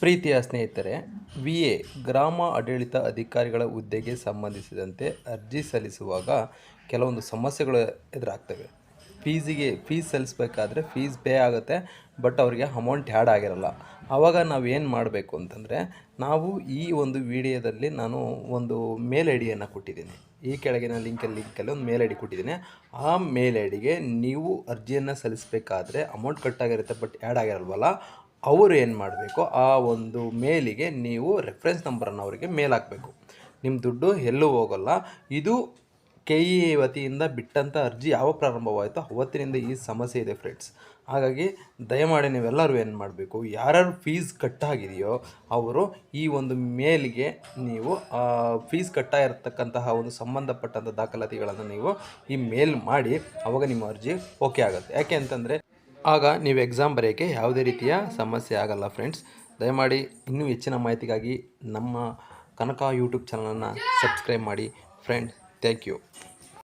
ಪ್ರೀತಿಯ ಸ್ನೇಹಿತರೆ V A ಗ್ರಾಮ ಆಡಳಿತ ಅಧಿಕಾರಿಗಳ ಹುದ್ದೆಗೆ ಸಂಬಂಧಿಸಿದಂತೆ ಅರ್ಜಿ ಸಲ್ಲಿಸುವಾಗ ಕೆಲವೊಂದು ಸಮಸ್ಯೆಗಳು ಎದುರಾಗ್ತವೆ. ಫೀಸಿಗೆ, ಫೀಸ್ ಸಲ್ಲಿಸಬೇಕಾದ್ರೆ ಫೀಸ್ ಪೇ ಆಗುತ್ತೆ, ಬಟ್ ಅವರಿಗೆ ಅಮೌಂಟ್ ಆ್ಯಡ್ ಆಗಿರಲ್ಲ. ಆವಾಗ ನಾವು ಏನು ಮಾಡಬೇಕು ಅಂತಂದರೆ, ನಾವು ಈ ಒಂದು ವಿಡಿಯೋದಲ್ಲಿ ನಾನು ಒಂದು ಮೇಲ್ ಐ ಕೊಟ್ಟಿದ್ದೀನಿ. ಈ ಕೆಳಗಿನ ಲಿಂಕಲ್ಲಿ ಲಿಂಕಲ್ಲಿ ಒಂದು ಮೇಲ್ ಐ ಡಿ ಕೊಟ್ಟಿದ್ದೀನಿ. ಆ ಮೇಲ್ ಐ ನೀವು ಅರ್ಜಿಯನ್ನು ಸಲ್ಲಿಸಬೇಕಾದ್ರೆ ಅಮೌಂಟ್ ಕಟ್ಟಾಗಿರುತ್ತೆ ಬಟ್ ಆ್ಯಡ್ ಆಗಿರಲ್ವಲ್ಲ ಅವರು ಏನು ಮಾಡಬೇಕು? ಆ ಒಂದು ಮೇಲಿಗೆ ನೀವು ರೆಫರೆನ್ಸ್ ನಂಬರನ್ನು ಅವರಿಗೆ ಮೇಲ್ ಹಾಕಬೇಕು. ನಿಮ್ಮ ದುಡ್ಡು ಎಲ್ಲೂ ಹೋಗಲ್ಲ. ಇದು ಕೆ ಇ ವತಿಯಿಂದ ಬಿಟ್ಟಂಥ ಅರ್ಜಿ ಯಾವ ಪ್ರಾರಂಭವಾಯಿತೋ ಅವತ್ತಿನಿಂದ ಈ ಸಮಸ್ಯೆ ಇದೆ ಫ್ರೆಂಡ್ಸ್ ಹಾಗಾಗಿ ದಯಮಾಡಿ ನೀವೆಲ್ಲರೂ ಏನು ಮಾಡಬೇಕು? ಯಾರ್ಯಾರು ಫೀಸ್ ಕಟ್ಟಾಗಿದೆಯೋ ಅವರು ಈ ಒಂದು ಮೇಲಿಗೆ ನೀವು ಫೀಸ್ ಕಟ್ಟಾಗಿರ್ತಕ್ಕಂತಹ ಒಂದು ಸಂಬಂಧಪಟ್ಟಂಥ ದಾಖಲಾತಿಗಳನ್ನು ನೀವು ಈ ಮೇಲ್ ಮಾಡಿ ಅವಾಗ ನಿಮ್ಮ ಅರ್ಜಿ ಓಕೆ ಆಗುತ್ತೆ. ಯಾಕೆ ಅಂತಂದರೆ ಆಗ ನೀವು ಎಕ್ಸಾಮ್ ಬರೆಯೋಕ್ಕೆ ಯಾವುದೇ ರೀತಿಯ ಸಮಸ್ಯೆ ಆಗಲ್ಲ ಫ್ರೆಂಡ್ಸ್ ದಯಮಾಡಿ ಇನ್ನೂ ಹೆಚ್ಚಿನ ಮಾಹಿತಿಗಾಗಿ ನಮ್ಮ ಕನಕ ಯೂಟ್ಯೂಬ್ ಚಾನಲನ್ನು ಸಬ್ಸ್ಕ್ರೈಬ್ ಮಾಡಿ. Friends thank you